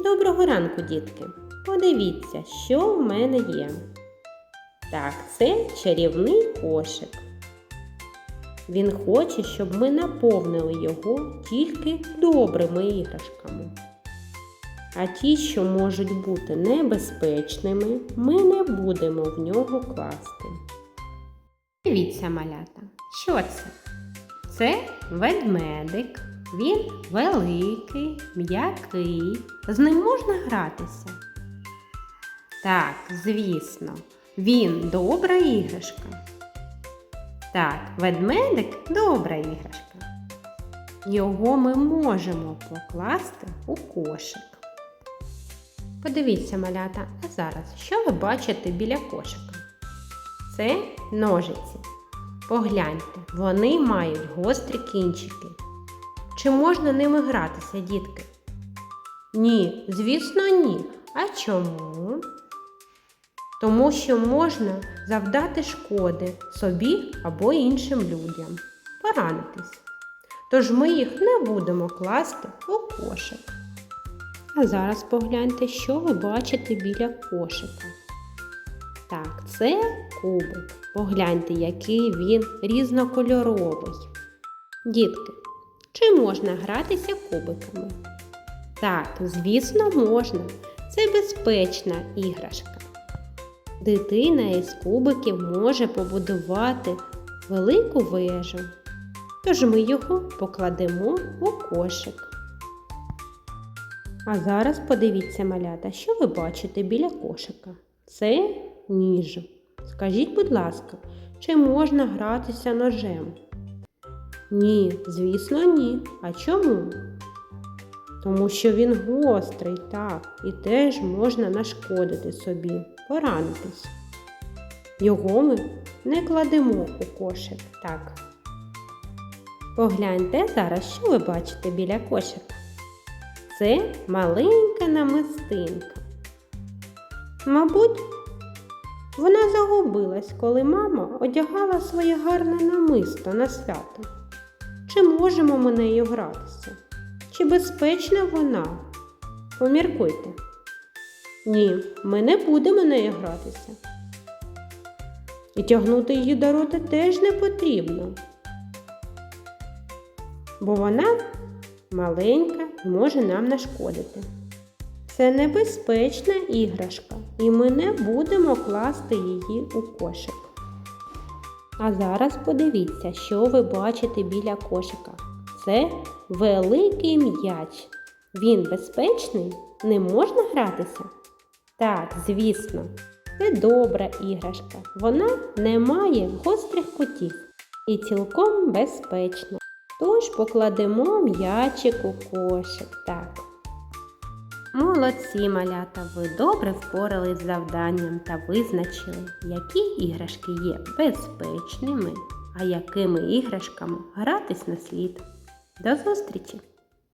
Доброго ранку, дітки! Подивіться, що в мене є. Так, це чарівний кошик. Він хоче, щоб ми наповнили його тільки добрими іграшками. А ті, що можуть бути небезпечними, ми не будемо в нього класти. Дивіться, малята, що це? Це ведмедик. Він великий, м'який. З ним можна гратися. Так, звісно, він добра іграшка. Так, ведмедик добра іграшка. Його ми можемо покласти у кошик. Подивіться, малята, а зараз що ви бачите біля кошика? Це ножиці. Погляньте, вони мають гострі кінчики. Чи можна ними гратися, дітки? Ні, звісно, ні. А чому? Тому що можна завдати шкоди собі або іншим людям, поранитись. Тож ми їх не будемо класти у кошик. А зараз погляньте, що ви бачите біля кошика. Так, це кубик. Погляньте, який він різнокольоровий. Дітки, чи можна гратися кубиками? Так, звісно, можна. Це безпечна іграшка. Дитина із кубиків може побудувати велику вежу. Тож ми його покладемо у кошик. А зараз подивіться, малята, що ви бачите біля кошика. Це ніж. Скажіть, будь ласка, чи можна гратися ножем? Ні, звісно, ні. А чому? Тому що він гострий, так, і теж можна нашкодити собі, поранитись. Його ми не кладемо у кошик, так. Погляньте зараз, що ви бачите біля кошика. Це маленька намистинка. Мабуть, вона загубилась, коли мама одягала своє гарне намисто на свято. Чи можемо ми нею гратися? Чи безпечна вона? Поміркуйте. Ні, ми не будемо нею гратися. І тягнути її до рота теж не потрібно. Бо вона маленька і може нам нашкодити. Це небезпечна іграшка, і ми не будемо класти її у кошик. А зараз подивіться, що ви бачите біля кошика. Це великий м'яч. Він безпечний? Не можна гратися? Так, звісно, це добра іграшка. Вона не має гострих кутів і цілком безпечна. Тож покладемо м'ячик у кошик. Так. Молодці, малята, ви добре впорались з завданням та визначили, які іграшки є безпечними, а якими іграшками гратись на слід. До зустрічі!